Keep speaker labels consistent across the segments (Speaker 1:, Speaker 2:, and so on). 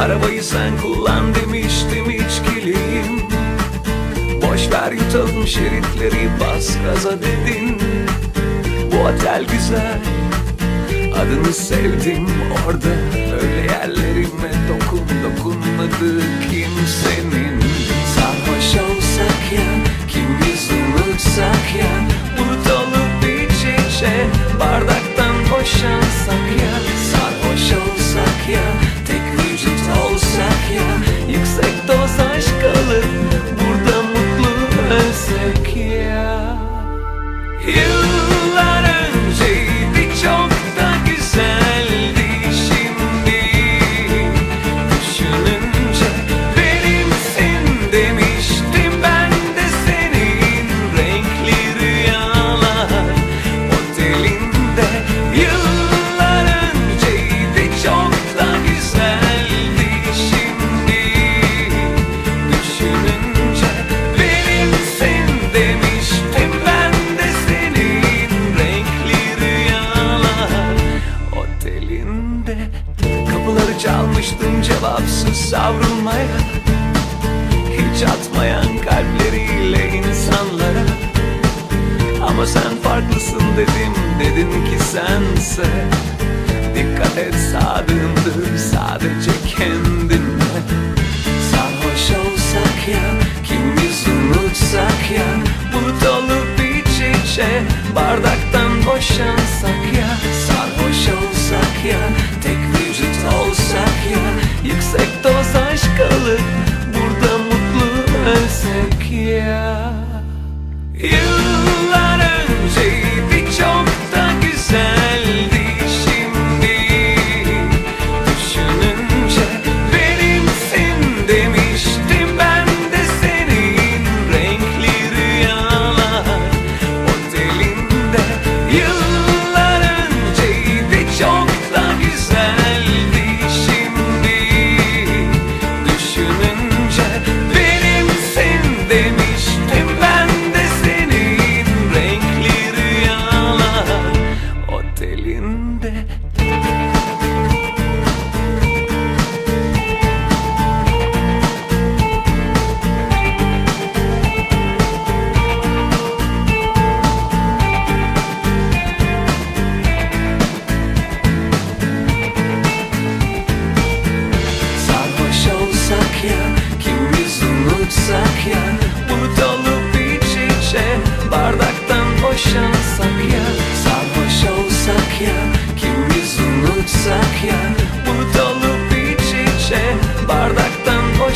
Speaker 1: Arabayı sen kullan demiştim içkiliyim. Boş ver yutalım şeritleri bas gaza dedin. Bu otel güzel Adını sevdim. Orada Öyle yerlerime dokun dokunmadı kimse. cevapsız savrulmaya Hiç atmayan kalpleriyle insanlara. Ama sen farklısın dedim dedin ki sense. Dikkat et sadığındır sadece kendinden Sarhoş olsak ya kimiz unutsak ya. Bu dolu bir çiçe bardaktan boşansak ya. Sarhoş olsak ya Ölsek doz aşk alıp Burada mutlu ölsek ya. You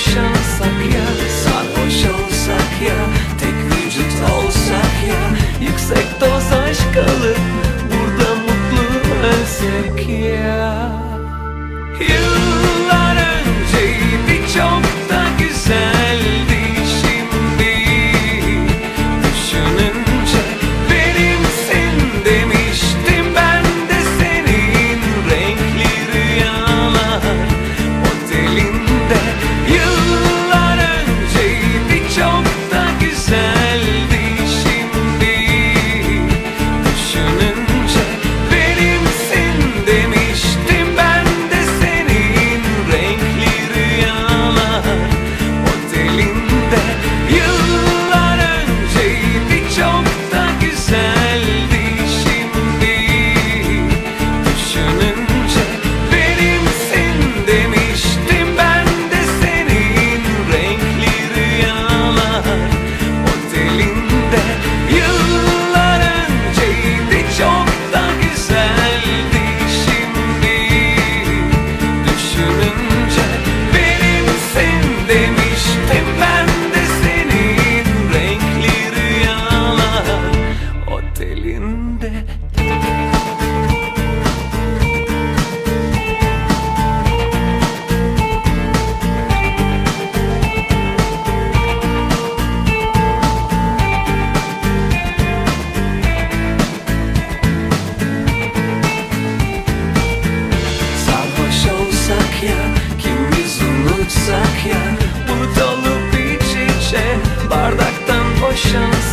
Speaker 1: sarhoş olsak ya Sarhoş olsak ya.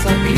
Speaker 1: like